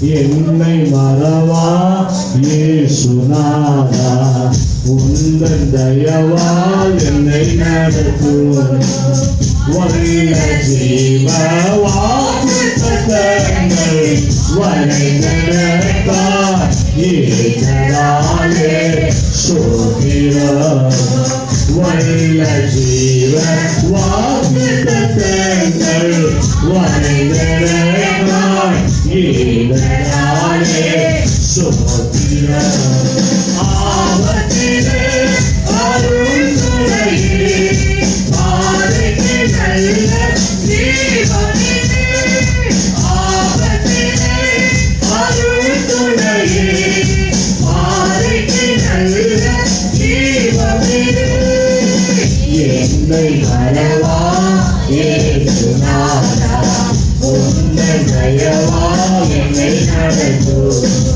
என்னை மறவா? இயேசுநாதா உந்தன் தயவால் என்னை நடத்தும் வரைய ஜீவ வாக்குத்தத்தங்கள் வரைந்தனத்தார் ஏகளாலே சோதிரம் வல்ல ஜீவ வாக்குத்தத்தங்கள் வரைந்தனத்தார் ஏகளாலே என்னை வரவா ஏசுநாதா உன்னை தயவா நடத்தும் என்னை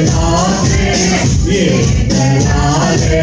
பாதுகாப்பே ஏகனாலே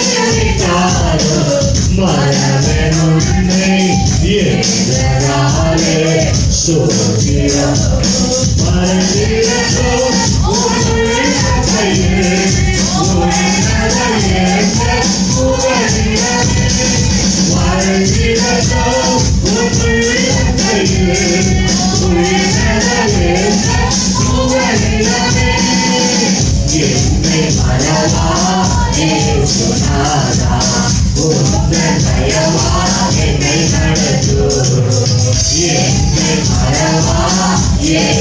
Yeah, I'm so dear, my.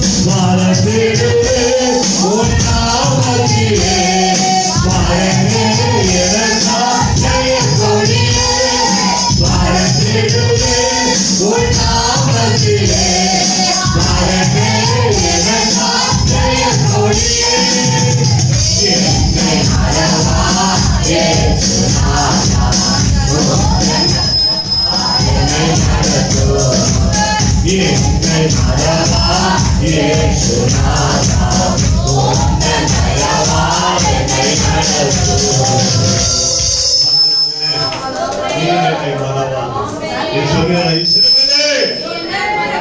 உந்தன் தயவா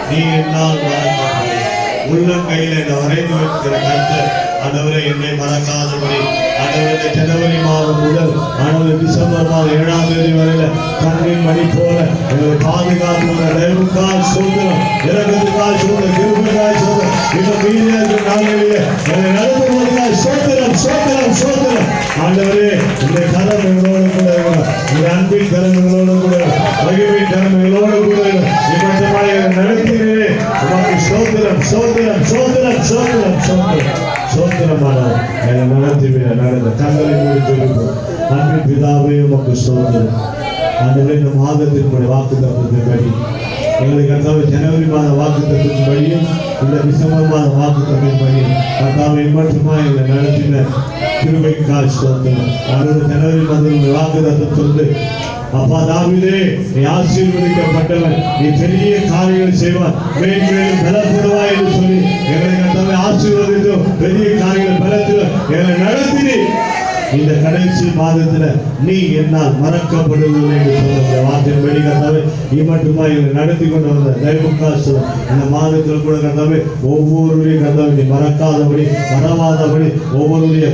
நீ என்னால் உள்ளங்கையில் என்னை வரைந்து வைக்கிற கருத்து ஆண்டவரே என்னை மறக்காதபடி. ஆண்டவரே ஜனவரி மாதம் முதல் டிசம்பர் மாதம் ஏழாம் தேதி வரையில கண்ணின் மணி போல எங்களை பாதுகாப்பு தயவுக்கால் சோதனம் இறக்கத்துக்கால் சோதனம் கிருபைக்கால் சோதனம் இன்னும் மீதியா இருக்கிற நாளிலேயே என்னை நடத்துவதற்கால் சோத்திரம் சோதனம் சோதனம் ஆண்டவரே இந்த கரம் எங்களோடு கூட இந்த அன்பின் கரம் எங்களோடு கூட இருக்கணும். மகிழ்வின் கரம் எங்களோடு கூட இருக்கணும். இம்மட்டமாய் என்னை நடத்தினீரே உமக்கு சோத்திரம் சோத்திரம் சோத்திரம் சோதனம் சோதனம் சோதனமானவர் என்னை நடத்திவிட நடந்த கண்களை மூடி ஜெபிப்போம் பிதாவே உமக்கு சோதனம் ஆண்டவரே இந்த மாதத்தினுடைய வாக்கு தத்துவத்தின்படி எங்களுக்கு கர்த்தாவை ஜனவரி மாத வாக்குத்தத்தின் படியும் இந்த டிசம்பர் மாத வாக்குத்தத்தின் படியும் கர்த்தாவை மட்டுமா எங்களை நடத்தின கிருபைக்கால் ஸ்தோத்திரம். அறுபது ஜனவரி மாதம் வாக்கு வாக்குத்தத்தை சொல்லு. அப்பா தாவிதே நீ ஆசீர்வதிக்கப்பட்டவன். நீ பெரிய காரியங்கள் செய்வான் மேன்மேலும் பலப்படுவாய் என்று சொல்லி எங்களை கர்த்தாவை ஆசீர்வதித்தோம் பெரிய காரியங்கள் பலத்தில் எங்களை நடத்தினேன் இந்த கடைசி மாதத்துல நீ என்னால் மறக்கப்படுவதில்லை என்று சொல்ல வார்த்தையின் படி கத்தாவே நீ மட்டுமா எங்களை நடத்தி கொண்டு வந்த தயவுக்காசு இந்த மாதத்தில் கூட கத்தாவே ஒவ்வொருவரையும் கத்தாவே நீ மறக்காதபடி மறவாதபடி ஒவ்வொருடைய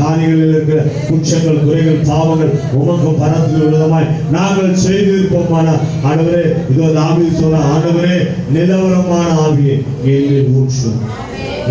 காணிகளில் இருக்கிற குற்றங்கள் குறைகள் பாவங்கள் உமக்கு பரத்தில் விதமாய் நாங்கள் செய்திருப்போமான ஆண்டவரே இதோ ஆவி சொல்ல ஆண்டவரே நிலவரமான ஆவியை என்னை ஊற்றும்.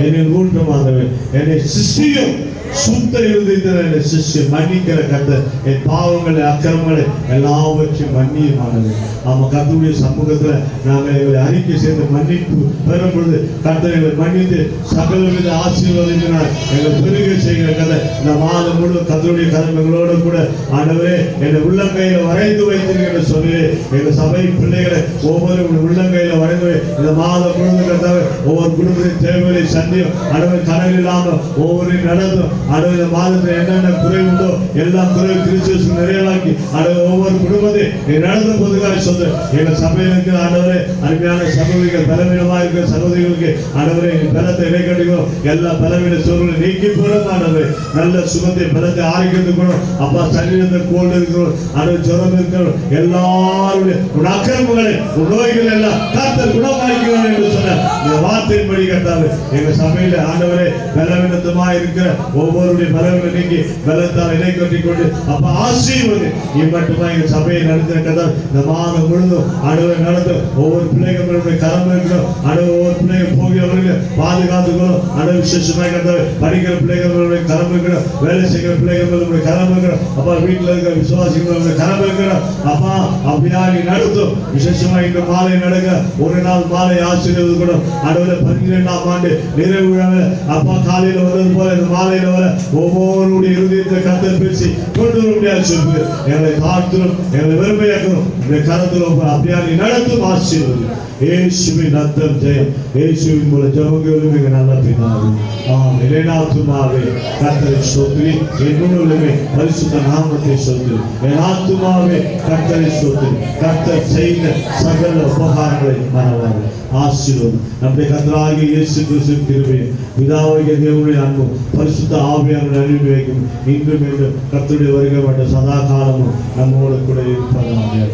என்னை ஊற்றும் ஆண்டவர். என்னை சிஷ்டியும் சுத்த இருதயத்தில் என்னை மன்னிக்கிற கத்த என் பாவங்களை அக்கிரமங்களை எல்லாவற்றையும் மன்னியமானது ஆமா கத்துடைய சமூகத்துல நாங்கள் எங்களை அறிக்கை சேர்ந்து மன்னிப்பு பெறும் பொழுது கர்த்தர் எங்களை மன்னித்து சகல வித ஆசீர்வாதத்தினால் எங்களை பெருகை செய்கிற கதை இந்த மாதம் முழு கத்தருடைய கருமைகளோடு கூட ஆனவே என்னை உள்ளங்கையில வரைந்து வைத்திருக்கிற சொல்லி எங்கள் சபை பிள்ளைகளை ஒவ்வொரு உள்ளங்கையில வரைந்து இந்த மாதம் முழுவதும் கர்த்தாவே ஒவ்வொரு குடும்பத்தின் தேவைகளை சந்தியும் அடவை தரவில்லாமல் ஒவ்வொரு நடந்தும் அடவை இந்த மாதத்தில் என்னென்ன குறை உண்டோ எல்லா குறை கிறிஸ்துவ நிறையலாக்கி அடவை ஒவ்வொரு குடும்பத்தை நடந்த போதுக்காக சொல்லு. எங்கள் சபையில் இருக்கிற ஆண்டவரே அருமையான சகோதரிகள் பலவீனமாக இருக்கிற சகோதரிகளுக்கு ஆண்டவரே பலத்தை இடைக்கடிக்கும் எல்லா பலவீன சூழ்நிலை நீக்கி போறது ஆண்டவரே. நல்ல சுகத்தை பலத்தை ஆரோக்கியத்துக்கணும் அப்பா சரீரத்தை கோல்டு இருக்கிறோம் அடவை ஜுரம் இருக்கிறோம் எல்லாருடைய உன் அக்கிரமங்களை உன் நோய்கள் எல்லாம் கர்த்தர் குணமாக்கிறார் என்று சொன்ன இந்த வார்த்தையின்படி கட்டாது எங்க சபையில ஆண்டவரே பலவீனத்துமா இருக்கிற ஒவ்வொரு ஒவ்வொருடைய பலன்கள் நீக்கி பலத்தால் இணை கட்டி கொண்டு அப்ப ஆசீர்வது. இம்மட்டுமா எங்க சபையை நடத்தின இந்த மாதம் முழுதும் ஆண்டவரை நடத்தும். ஒவ்வொரு பிள்ளைகளுடைய கரம் இருக்கிறோம் ஆண்டவர் ஒவ்வொரு பிள்ளைகள் போகிறவர்களை பாதுகாத்துக்கணும் ஆண்டவர் விசேஷமாக கத்தாவே படிக்கிற பிள்ளைகளுடைய கடமை இருக்கிற வேலை செய்கிற பிள்ளைகளுடைய கடமை இருக்கிற அப்பா வீட்டில் இருக்கிற விசுவாசிகளுடைய கடமை இருக்கிற அப்பா அப்படியா நீ நடத்தும். விசேஷமாக இன்று மாலை நடக்க ஒரு நாள் மாலை ஆசிரியர் கூட. அடுவில் பன்னிரெண்டாம் ஆண்டு நிறைவு விழாவில் அப்பா காலையில் வர்றது போல இந்த மாலையில் வர ஒவ்வொருடைய இருதயத்தை கத்த பேசி கொண்டு வர முடியாது சொல்லு. எங்களை பார்த்துடும் எங்களை வெறுமையாக்கணும் இந்த கரத்தில் அப்படியா நீ நடத்தும் ஆசீர்வதி ஏசுவின் அர்த்தம் ஜெயம். ஏசுவின் மூலம் ஜபங்களும் மிக நல்ல பிதாவே ஆம் இளைநாத்துமாவே கர்த்தரை சோதரி என் பரிசுத்த நாமத்தை சோதரி என் ஆத்துமாவே கர்த்தரை சோதரி கர்த்தர் செய்த சகல உபகாரங்களை மறவாது. ஆசீர்வாதம். நம்முடைய கர்த்தராகிய இயேசு கிறிஸ்து கிருபை பிதாவாகிய தேவனுடைய அன்பும் பரிசுத்த ஆவியான அறிவு வைக்கும் இன்றும் என்றும் கர்த்தருடைய வருகை மட்டும் சதா காலமும் நம்மோடு கூட இருப்பதாக.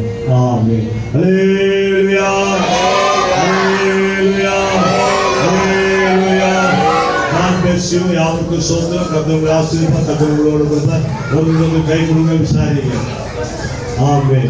ஆமே அல்லேலூயா ലക്ഷ്യം യാതൊക്കെ സ്വന്തം കഥം ആശ്രയിക്കുന്ന കഥകളോട് ബന്ധ ഒന്ന് കൈകൊള്ളുന്ന വിസാരിക്കുക ആമേ